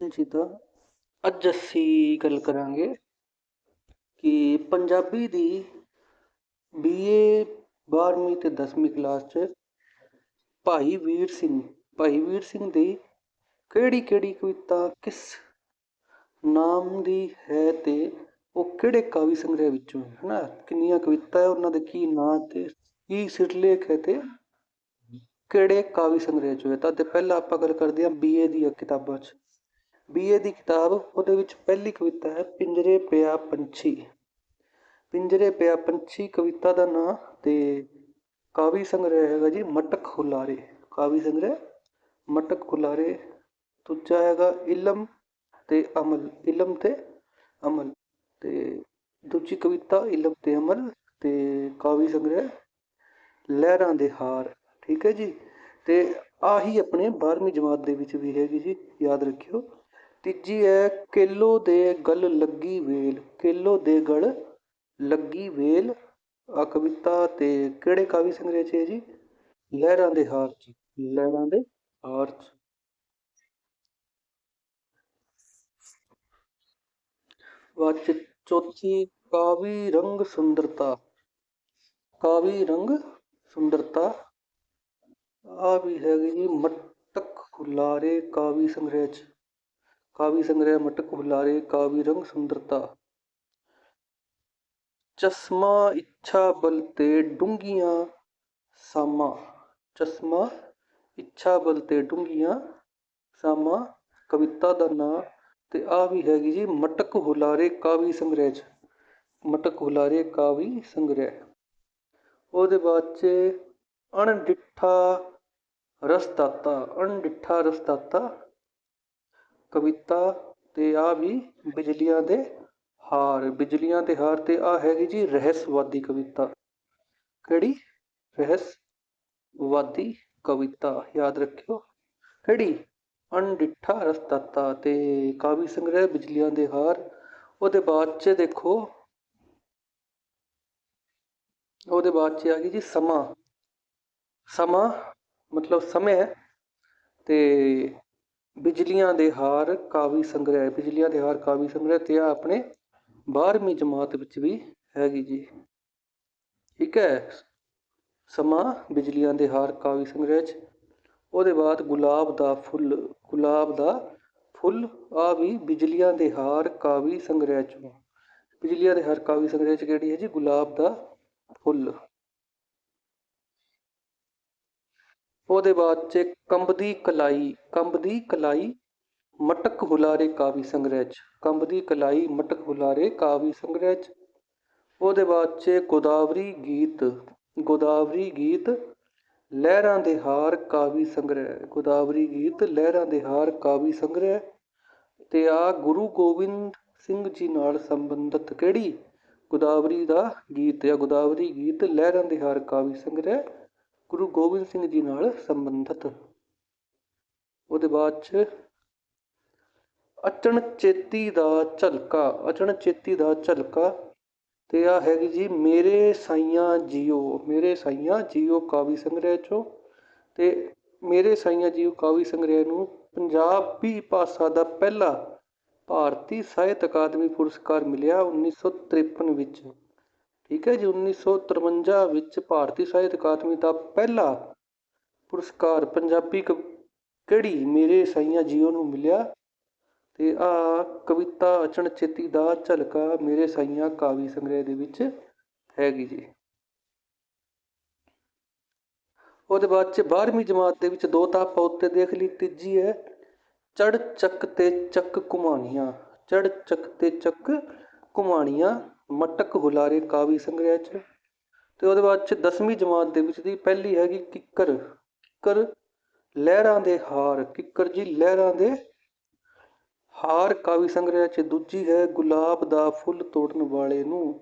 ਜੀ ਤਾਂ ਅੱਜ ਅਸੀਂ ਗੱਲ ਕਰਾਂਗੇ ਕਿ ਪੰਜਾਬੀ ਦੀ ਬੀਏ 12ਵੀਂ ਤੇ 10ਵੀਂ ਕਲਾਸ 'ਚ ਭਾਈ ਵੀਰ ਸਿੰਘ, ਭਾਈ ਵੀਰ ਸਿੰਘ ਦੀ ਕਿਹੜੀ ਕਿਹੜੀ ਕਵਿਤਾ, ਕਿਸ ਨਾਮ ਦੀ ਹੈ ਤੇ ਉਹ ਕਿਹੜੇ ਕਾਵਿ ਸੰਗ੍ਰਹਿ ਵਿੱਚੋਂ ਹੈ, ਹਨਾ? ਕਿੰਨੀਆਂ ਕਵਿਤਾ ਹੈ, ਉਹਨਾਂ ਦੇ ਕੀ ਨਾਂ ਤੇ ਕੀ ਸਿਰਲੇਖ ਹੈ ਤੇ ਕਿਹੜੇ ਕਾਵਿ ਸੰਗ੍ਰਹਿ ਚੋਂ ਹੈ? ਤਾਂ ਤੇ ਪਹਿਲਾਂ ਆਪਾਂ ਗੱਲ ਕਰਦੇ ਹਾਂ ਬੀਏ ਦੀਆਂ ਕਿਤਾਬਾਂ 'ਚ। ਬੀਏ ਦੀ ਕਿਤਾਬ, ਉਹਦੇ ਵਿੱਚ ਪਹਿਲੀ ਕਵਿਤਾ ਹੈ ਪਿੰਜਰੇ ਪਿਆ ਪੰਛੀ। ਪਿੰਜਰੇ ਪਿਆ ਪੰਛੀ, ਕਵਿਤਾ ਦਾ ਨਾਂ ਤੇ ਕਾਵਿ ਸੰਗ੍ਰਹਿ ਹੈਗਾ ਜੀ, ਮਟਕ ਹੁਲਾਰੇ। ਕਾਵਿ ਸੰਗ੍ਰਹਿ, ਮਟਕ ਹੁਲਾਰੇ। ਦੂਜਾ ਹੈਗਾ ਇਲਮ ਤੇ ਅਮਲ, ਇਲਮ ਤੇ ਅਮਲ। ਤੇ ਦੂਜੀ ਕਵਿਤਾ ਇਲਮ ਤੇ ਅਮਲ ਤੇ ਕਾਵਿ ਸੰਗ੍ਰਹਿ, ਲਹਿਰਾਂ ਦੇ ਹਾਰ। ਠੀਕ ਹੈ ਜੀ? ਤੇ ਆਹੀ ਆਪਣੇ 12ਵੀਂ ਜਮਾਤ ਦੇ ਵਿੱਚ ਵੀ ਹੈਗੀ ਜੀ, ਯਾਦ ਰੱਖਿਓ। ਤੀਜੀ ਹੈ, ਕੇਲੋ ਦੇ ਗਲ ਲੱਗੀ ਵੇਲ, ਕੇਲੋ ਦੇ ਗਲ ਲੱਗੀ ਵੇਲ। ਆ ਕਵਿਤਾ ਤੇ ਕਿਹੜੇ ਕਾਵਿ ਸੰਗ੍ਰਹਿ 'ਚ ਹੈ ਜੀ? ਲਹਿਰਾਂ ਦੇ ਹਾਰ 'ਚ। ਲਹਿਰਾਂ ਦੇ ਹਾਰ 'ਚ। ਵਾਚ ਚੌਥੀ, ਕਾਵੀ ਰੰਗ ਸੁੰਦਰਤਾ। ਕਾਵੀ ਰੰਗ ਸੁੰਦਰਤਾ। ਆ ਵੀ ਹੈਗੀ ਜੀ ਮਟਕ ਹੁਲਾਰੇ ਕਾਵੀ ਸੰਗ੍ਰਹਿ 'ਚ। ਕਾਵਿ ਸੰਗ੍ਰਹਿ ਮਟਕ ਹੁਲਾਰੇ, ਕਾਵਿ ਰੰਗ ਸੁੰਦਰਤਾ। ਚਸ਼ਮਾ ਇੱਛਾ ਬਲ ਤੇ ਡੂੰਘੀਆਂ ਸਾਮਾ। ਚਸ਼ਮਾ ਇੱਛਾ ਬਲ ਤੇ ਡੂੰਘੀਆਂ ਸਾਮਾ। ਕਵਿਤਾ ਦਾ ਨਾਂ ਤੇ ਆ ਵੀ ਹੈਗੀ ਜੀ, ਮਟਕ ਹੁਲਾਰੇ, ਕਾਵੀ ਸੰਗ੍ਰਹਿ 'ਚ। ਮਟਕ ਹੁਲਾਰੇ, ਕਾਵੀ ਸੰਗ੍ਰਹਿ। ਉਹਦੇ ਬਾਅਦ 'ਚ ਅਣਡਿੱਠਾ ਰਸਦਾਤਾ ਅਣਡਿੱਠਾ ਰਸਦਾਤਾ। ਕਵਿਤਾ ਤੇ ਆ ਵੀ ਬਿਜਲੀਆਂ ਦੇ ਹਾਰ। ਬਿਜਲੀਆਂ ਦੇ ਹਾਰ ਤੇ ਆ ਹੈਗੀ ਜੀ ਰਹੱਸਵਾਦੀ ਕਵਿਤਾ। ਕਿਹੜੀ? ਰਹੱਸਵਾਦੀ ਕਵਿਤਾ, ਯਾਦ ਰੱਖਿਓ। ਕਿਹੜੀ? ਅਣਡਿੱਠਾ ਰਸਦਾਤਾ ਤੇ ਕਾਵੀ ਸੰਗ੍ਰਹਿ ਬਿਜਲੀਆਂ ਦੇ ਹਾਰ। ਉਹਦੇ ਬਾਅਦ 'ਚ ਦੇਖੋ, ਉਹਦੇ ਬਾਅਦ 'ਚ ਆ ਗਈ ਜੀ ਸਮਾਂ। ਸਮਾਂ ਮਤਲਬ ਸਮੇਂ। ਤੇ ਬਿਜਲੀਆਂ ਦੇ ਹਾਰ ਕਾਵੀ ਸੰਗ੍ਰਹਿ, ਬਿਜਲੀਆਂ ਦੇ ਹਾਰ ਕਾਵੀ ਸੰਗ੍ਰਹਿ ਤੇ ਆ ਆਪਣੇ 12ਵੀਂ ਜਮਾਤ ਵਿੱਚ ਵੀ ਹੈਗੀ ਜੀ। ਠੀਕ ਹੈ, ਸਮਾਂ ਬਿਜਲੀਆਂ ਦੇ ਹਾਰ ਕਾਵੀ ਸੰਗ੍ਰਹਿ 'ਚ। ਉਹਦੇ ਬਾਅਦ ਗੁਲਾਬ ਦਾ ਫੁੱਲ, ਗੁਲਾਬ ਦਾ ਫੁੱਲ, ਆ ਵੀ ਬਿਜਲੀਆਂ ਦੇ ਹਾਰ ਕਾਵੀ ਸੰਗ੍ਰਹਿ 'ਚੋਂ। ਬਿਜਲੀਆਂ ਦੇ ਹਾਰ ਕਾਵੀ ਸੰਗ੍ਰਹਿ 'ਚ ਕਿਹੜੀ ਹੈ ਜੀ? ਗੁਲਾਬ ਦਾ ਫੁੱਲ। ਉਹਦੇ ਬਾਅਦ 'ਚ ਕੰਬਦੀ ਕਲਾਈ ਕੰਬਦੀ ਕਲਾਈ ਮਟਕ ਹੁਲਾਰੇ ਕਾਵੀ ਸੰਗ੍ਰਹਿ 'ਚ ਕੰਬਦੀ ਕਲਾਈ ਮਟਕ ਹੁਲਾਰੇ ਕਾਵੀ ਸੰਗ੍ਰਹਿ 'ਚ। ਉਹਦੇ ਬਾਅਦ 'ਚ ਗੋਦਾਵਰੀ ਗੀਤ ਗੋਦਾਵਰੀ ਗੀਤ ਲਹਿਰਾਂ ਦੇ ਹਾਰ ਕਾਵੀ ਸੰਗ੍ਰਹਿ, ਗੋਦਾਵਰੀ ਗੀਤ ਲਹਿਰਾਂ ਦੇ ਹਾਰ ਕਾਵੀ ਸੰਗ੍ਰਹਿ। ਤੇ ਆ ਗੁਰੂ ਗੋਬਿੰਦ ਸਿੰਘ ਜੀ ਨਾਲ ਸੰਬੰਧਿਤ ਕਿਹੜੀ? ਗੋਦਾਵਰੀ ਦਾ ਗੀਤ, ਜਾਂ ਗੋਦਾਵਰੀ ਗੀਤ ਲਹਿਰਾਂ ਦੇ ਹਾਰ ਕਾਵੀ ਸੰਗ੍ਰਹਿ। ਗੁਰੂ ਗੋਬਿੰਦ ਸਿੰਘ ਜੀ ਨਾਲ ਸੰਬੰਧਿਤ। ਉਹਦੇ ਬਾਅਦ ਚ ਅਚਣ ਚੇਤੀ ਦਾ ਝਲਕਾ ਅਚਣ ਚੇਤੀ ਦਾ ਝਲਕਾ ਤੇ ਆ ਹੈਗੀ ਜੀ, ਮੇਰੇ ਸਾਈਆਂ ਜੀਓ, ਮੇਰੇ ਸਾਈਆਂ ਜੀਓ ਕਾਵੀ ਸੰਗ੍ਰਹਿ ਚੋਂ ਤੇ ਮੇਰੇ ਸਾਈਆਂ ਜੀਓ ਕਾਵੀ ਸੰਗ੍ਰਹਿ ਨੂੰ ਪੰਜਾਬੀ ਭਾਸ਼ਾ ਦਾ ਪਹਿਲਾ ਭਾਰਤੀ ਸਾਹਿਤ ਅਕਾਦਮੀ ਪੁਰਸਕਾਰ ਮਿਲਿਆ 1953 ਵਿੱਚ। ਠੀਕ ਹੈ ਜੀ 1953 ਵਿੱਚ ਭਾਰਤੀ ਸਾਹਿਤ ਅਕਾਦਮੀ ਦਾ ਪਹਿਲਾ ਪੁਰਸਕਾਰ ਪੰਜਾਬੀ ਕਿਹੜੀ ਮੇਰੇ ਸਾਈਆਂ ਜੀਓ ਨੂੰ ਮਿਲਿਆ? ਤੇ ਆ ਕਵਿਤਾ ਅਚਣ ਚੇਤੀ ਦਾ ਝਲਕਾ ਮੇਰੇ ਸਾਈਆਂ ਕਾਵੀ ਸੰਗ੍ਰਹਿ ਦੇ ਵਿੱਚ ਹੈਗੀ ਜੀ। ਉਹਦੇ ਬਾਅਦ ਚ 12ਵੀਂ ਜਮਾਤ ਦੇ ਵਿੱਚ ਦੋ ਤਾਂ ਉੱਤੇ ਦੇਖ ਲਈ, ਤੀਜੀ ਹੈ ਚੜ ਚੱਕ ਤੇ ਚੱਕ ਕੁਮਾਣੀਆਂ ਚੜ ਚੱਕ ਤੇ ਚੱਕ ਕੁਮਾਣੀਆਂ ਮਟਕ ਹੁਲਾਰੇ ਕਾਵੀ ਸੰਗ੍ਰਹਿ ਚ। ਤੇ ਉਹਦੇ ਬਾਅਦ ਚ 10ਵੀਂ ਜਮਾਤ ਦੇ ਵਿੱਚ ਦੀ ਪਹਿਲੀ ਹੈਗੀ ਕਿੱਕਰ। ਕਿੱਕਰ ਲਹਿਰਾਂ ਦੇ ਹਾਰ। ਕਿੱਕਰ ਜੀ, ਲਹਿਰਾਂ ਦੇ ਹਾਰ ਕਾਵੀ ਸੰਗ੍ਰਹਿ ਚ। ਦੂਜੀ ਹੈ ਗੁਲਾਬ ਦਾ ਫੁੱਲ ਤੋੜਨ ਵਾਲੇ ਨੂੰ।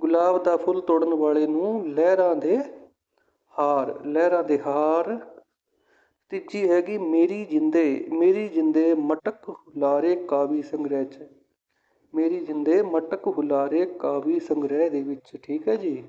ਗੁਲਾਬ ਦਾ ਫੁੱਲ ਤੋੜਨ ਵਾਲੇ ਨੂੰ ਲਹਿਰਾਂ ਦੇ ਹਾਰ। ਲਹਿਰਾਂ ਦੇ ਹਾਰ। ਤੀਜੀ ਹੈਗੀ ਮੇਰੀ ਜਿੰਦੇ। ਮੇਰੀ ਜਿੰਦੇ ਮਟਕ ਹੁਲਾਰੇ ਕਾਵੀ ਸੰਗ੍ਰਹਿ ਚ। ਮੇਰੀ ਜਿੰਦੇ ਮਟਕ ਹੁਲਾਰੇ ਕਾਵਿ ਸੰਗ੍ਰਹਿ ਦੇ ਵਿੱਚ ਠੀਕ ਹੈ ਜੀ?